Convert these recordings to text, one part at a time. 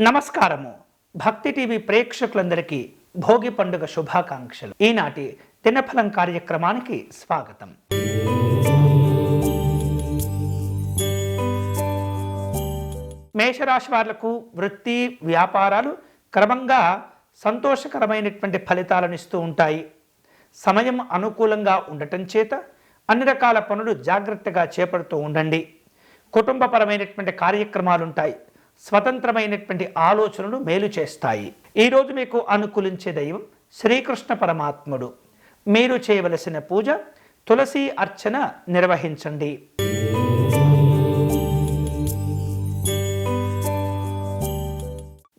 నమస్కారము. భక్తి టీవీ ప్రేక్షకులందరికీ భోగి పండుగ శుభాకాంక్షలు. ఈనాటి దినఫలం కార్యక్రమానికి స్వాగతం. మేషరాశి వాళ్ళకు వృత్తి వ్యాపారాలు క్రమంగా సంతోషకరమైనటువంటి ఫలితాలను ఇస్తూ ఉంటాయి. సమయం అనుకూలంగా ఉండటం చేత అన్ని రకాల పనులు జాగ్రత్తగా చేపడుతూ ఉండండి. కుటుంబపరమైనటువంటి కార్యక్రమాలు ఉంటాయి స్వతంత్రమైనటువంటి ఆలోచనలు మేలు చేస్తాయి. ఈరోజు మీకు అనుకూలించే దైవం శ్రీకృష్ణ పరమాత్ముడు. మీరు చేయవలసిన పూజ తులసి అర్చన నిర్వహించండి.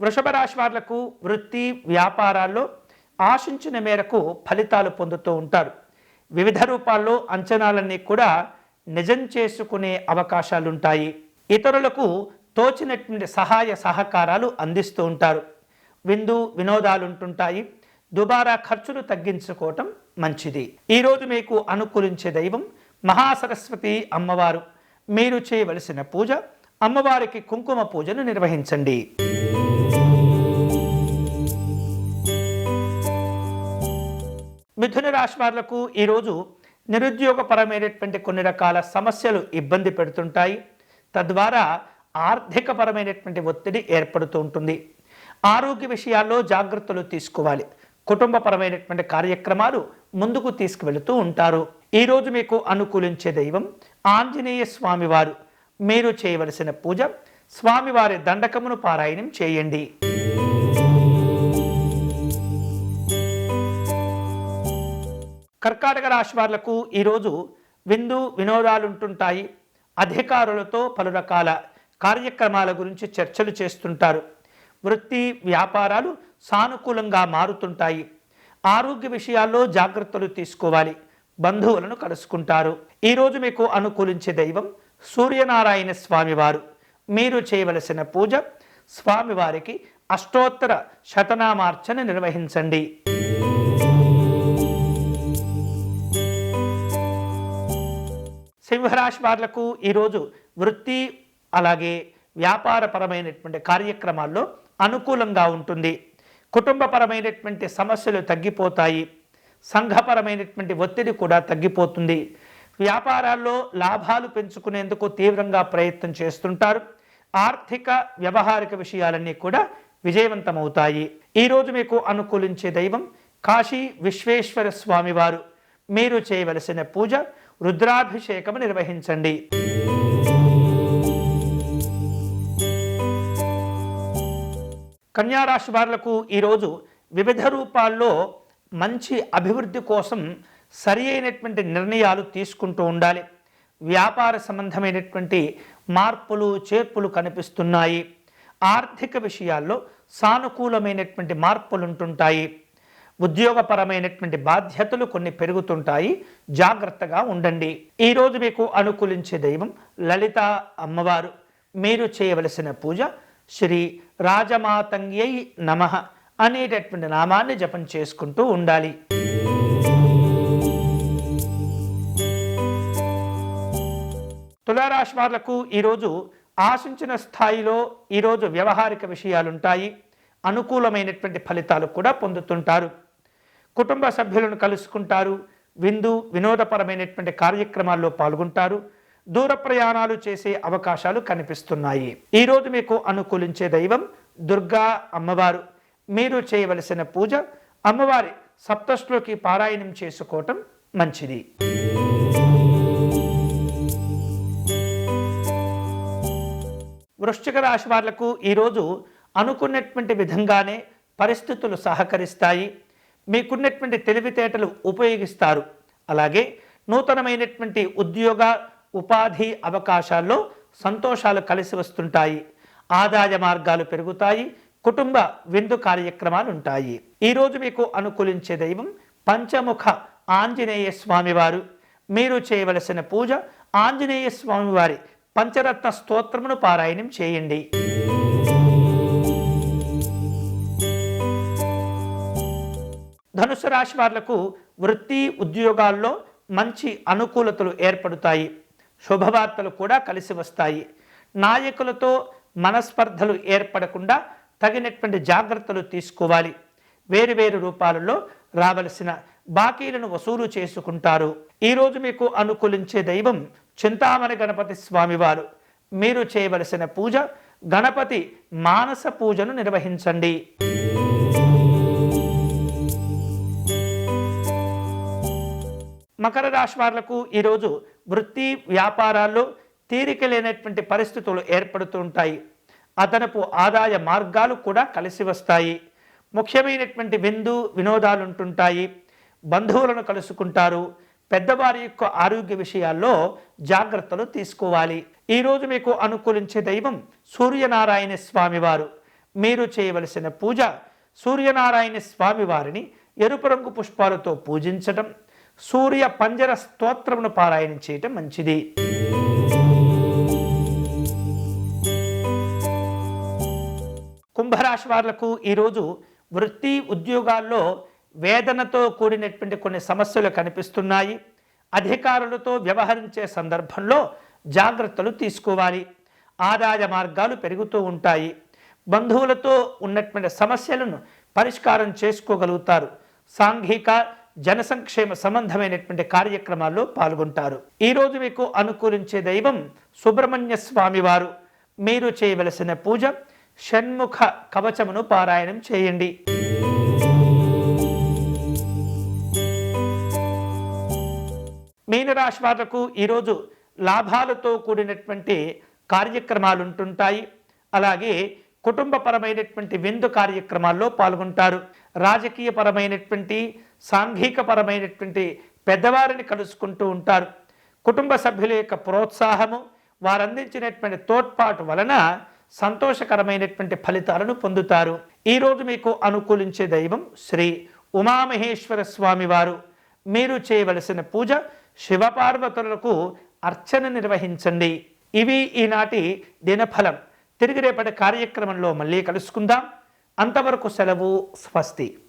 వృషభ రాశి వాళ్ళకు వృత్తి వ్యాపారాల్లో ఆశించిన మేరకు ఫలితాలు పొందుతూ ఉంటారు. వివిధ రూపాల్లో అంచనాలన్నీ కూడా నిజం చేసుకునే అవకాశాలుంటాయి. ఇతరులకు తోచినటువంటి సహాయ సహకారాలు అందిస్తూ ఉంటారు. విందు వినోదాలు ఉంటుంటాయి. దుబారా ఖర్చులు తగ్గించుకోవటం మంచిది. ఈరోజు మీకు అనుకూలించే దైవం మహాసరస్వతి అమ్మవారు. మీరు చేయవలసిన పూజ అమ్మవారికి కుంకుమ పూజను నిర్వహించండి. మిథున రాశి వారులకు ఈరోజు నిరుద్యోగపరమైనటువంటి కొన్ని రకాల సమస్యలు ఇబ్బంది పెడుతుంటాయి. తద్వారా ఆర్థికపరమైనటువంటి ఒత్తిడి ఏర్పడుతూ ఉంటుంది. ఆరోగ్య విషయాల్లో జాగ్రత్తలు తీసుకోవాలి. కుటుంబపరమైనటువంటి కార్యక్రమాలు ముందుకు తీసుకువెళుతూ ఉంటారు. ఈరోజు మీకు అనుకూలించే దైవం ఆంజనేయ స్వామివారు. మీరు చేయవలసిన పూజ స్వామివారి దండకమును పారాయణం చేయండి. కర్కాటక రాశి వాళ్ళకు ఈరోజు విందు వినోదాలుంటుంటాయి. అధికారులతో పలు రకాల కార్యక్రమాల గురించి చర్చలు చేస్తుంటారు. వృత్తి వ్యాపారాలు సానుకూలంగా మారుతుంటాయి. ఆరోగ్య విషయాల్లో జాగ్రత్తలు తీసుకోవాలి. బంధువులను కలుసుకుంటారు. ఈరోజు మీకు అనుకూలించే దైవం సూర్యనారాయణ స్వామివారు. మీరు చేయవలసిన పూజ స్వామివారికి అష్టోత్తర శతనామార్చన నిర్వహించండి. సింహరాశి వారులకు ఈరోజు వృత్తి అలాగే వ్యాపారపరమైనటువంటి కార్యక్రమాల్లో అనుకూలంగా ఉంటుంది. కుటుంబపరమైనటువంటి సమస్యలు తగ్గిపోతాయి. సంఘపరమైనటువంటి ఒత్తిడి కూడా తగ్గిపోతుంది. వ్యాపారాల్లో లాభాలు పెంచుకునేందుకు తీవ్రంగా ప్రయత్నం చేస్తుంటారు. ఆర్థిక వ్యవహారిక విషయాలన్నీ కూడా విజయవంతమవుతాయి. ఈరోజు మీకు అనుకూలించే దైవం కాశీ విశ్వేశ్వర స్వామివారు. మీరు చేయవలసిన పూజ రుద్రాభిషేకము నిర్వహించండి. కన్యారాశి వారులకు ఈరోజు వివిధ రూపాల్లో మంచి అభివృద్ధి కోసం సరి అయినటువంటి నిర్ణయాలు తీసుకుంటూ ఉండాలి. వ్యాపార సంబంధమైనటువంటి మార్పులు చేర్పులు కనిపిస్తున్నాయి. ఆర్థిక విషయాల్లో సానుకూలమైనటువంటి మార్పులు ఉంటుంటాయి ఉద్యోగపరమైనటువంటి బాధ్యతలు కొన్ని పెరుగుతుంటాయి. జాగ్రత్తగా ఉండండి. ఈరోజు మీకు అనుకూలించే దైవం లలిత అమ్మవారు. మీరు చేయవలసిన పూజ శ్రీ రాజమాతంగ్యై నమ అనేటటువంటి నామాన్ని జపం చేసుకుంటూ ఉండాలి. తులారాశి వాళ్ళకు ఈరోజు ఆశించిన స్థాయిలో ఈరోజు వ్యవహారిక విషయాలుంటాయి. అనుకూలమైనటువంటి ఫలితాలు కూడా పొందుతుంటారు. కుటుంబ సభ్యులను కలుసుకుంటారు. విందు వినోదపరమైనటువంటి కార్యక్రమాల్లో పాల్గొంటారు. దూర ప్రయాణాలు చేసే అవకాశాలు కనిపిస్తున్నాయి. ఈరోజు మీకు అనుకూలించే దైవం దుర్గా అమ్మవారు. మీరు చేయవలసిన పూజ అమ్మవారి సప్తశ్లోకి పారాయణం చేసుకోవటం మంచిది. వృశ్చిక రాశి వాళ్ళకు ఈరోజు అనుకున్నటువంటి విధంగానే పరిస్థితులు సహకరిస్తాయి. మీకున్నటువంటి తెలివితేటలు ఉపయోగిస్తారు. అలాగే నూతనమైనటువంటి ఉద్యోగ ఉపాధి అవకాశాల్లో సంతోషాలు కలిసి వస్తుంటాయి. ఆదాయ మార్గాలు పెరుగుతాయి. కుటుంబ విందు కార్యక్రమాలు ఉంటాయి. ఈరోజు మీకు అనుకూలించే దైవం పంచముఖ ఆంజనేయ స్వామివారు. మీరు చేయవలసిన పూజ ఆంజనేయ స్వామివారి పంచరత్న స్తోత్రమును పారాయణం చేయండి. ధనుసు రాశి వాళ్ళకు వృత్తి ఉద్యోగాల్లో మంచి అనుకూలతలు ఏర్పడతాయి. శుభవార్తలు కూడా కలిసి వస్తాయి. నాయకులతో మనస్పర్ధలు ఏర్పడకుండా తగినటువంటి జాగ్రత్తలు తీసుకోవాలి. వేరు వేరు రూపాలలో రావలసిన బాకీలను వసూలు చేసుకుంటారు. ఈరోజు మీకు అనుకూలించే దైవం చింతామణి గణపతి స్వామివారు. మీరు చేయవలసిన పూజ గణపతి మానస పూజను నిర్వహించండి. మకర రాశి వాళ్ళకు ఈరోజు వృత్తి వ్యాపారాల్లో తీరిక లేనటువంటి పరిస్థితులు ఏర్పడుతూ ఉంటాయి. అదనపు ఆదాయ మార్గాలు కూడా కలిసి వస్తాయి. ముఖ్యమైనటువంటి విందు వినోదాలు ఉంటుంటాయి. బంధువులను కలుసుకుంటారు. పెద్దవారి యొక్క ఆరోగ్య విషయాల్లో జాగ్రత్తలు తీసుకోవాలి. ఈరోజు మీకు అనుకూలించే దైవం సూర్యనారాయణ స్వామివారు. మీరు చేయవలసిన పూజ సూర్యనారాయణ స్వామివారిని ఎరుపు రంగు పుష్పాలతో పూజించటం సూర్య పంజర స్తోత్రమును పారాయణం చేయటం మంచిది. కుంభరాశి వారులకు ఈరోజు వృత్తి ఉద్యోగాల్లో వేదనతో కూడినటువంటి కొన్ని సమస్యలు కనిపిస్తున్నాయి. అధికారులతో వ్యవహరించే సందర్భంలో జాగ్రత్తలు తీసుకోవాలి. ఆదాయ మార్గాలు పెరుగుతూ ఉంటాయి. బంధువులతో ఉన్నటువంటి సమస్యలను పరిష్కారం చేసుకోగలుగుతారు. సాంఘిక జనసంక్షేమ సంబంధమైనటువంటి కార్యక్రమాల్లో పాల్గొంటారు. ఈరోజు మీకు అనుకూలించే దైవం సుబ్రహ్మణ్య స్వామివారు. మీరు చేయవలసిన పూజ షణ్ముఖ కవచమును పారాయణం చేయండి. మీనరాశి వాళ్ళకు ఈరోజు లాభాలతో కూడినటువంటి కార్యక్రమాలు ఉంటుంటాయి అలాగే కుటుంబపరమైనటువంటి విందు కార్యక్రమాల్లో పాల్గొంటారు. రాజకీయపరమైనటువంటి సాంఘికపరమైనటువంటి పెద్దవారిని కలుసుకుంటూ ఉంటారు. కుటుంబ సభ్యుల యొక్క ప్రోత్సాహము వారందించినటువంటి తోడ్పాటు వలన సంతోషకరమైనటువంటి ఫలితాలను పొందుతారు. ఈరోజు మీకు అనుకూలించే దైవం శ్రీ ఉమామహేశ్వర స్వామి వారు. మీరు చేయవలసిన పూజ శివపార్వతులకు అర్చన నిర్వహించండి. ఇవి ఈనాటి దినఫలం. తిరిగి రేపటి కార్యక్రమంలో మళ్ళీ కలుసుకుందాం. అంతవరకు సెలవు స్వస్తి.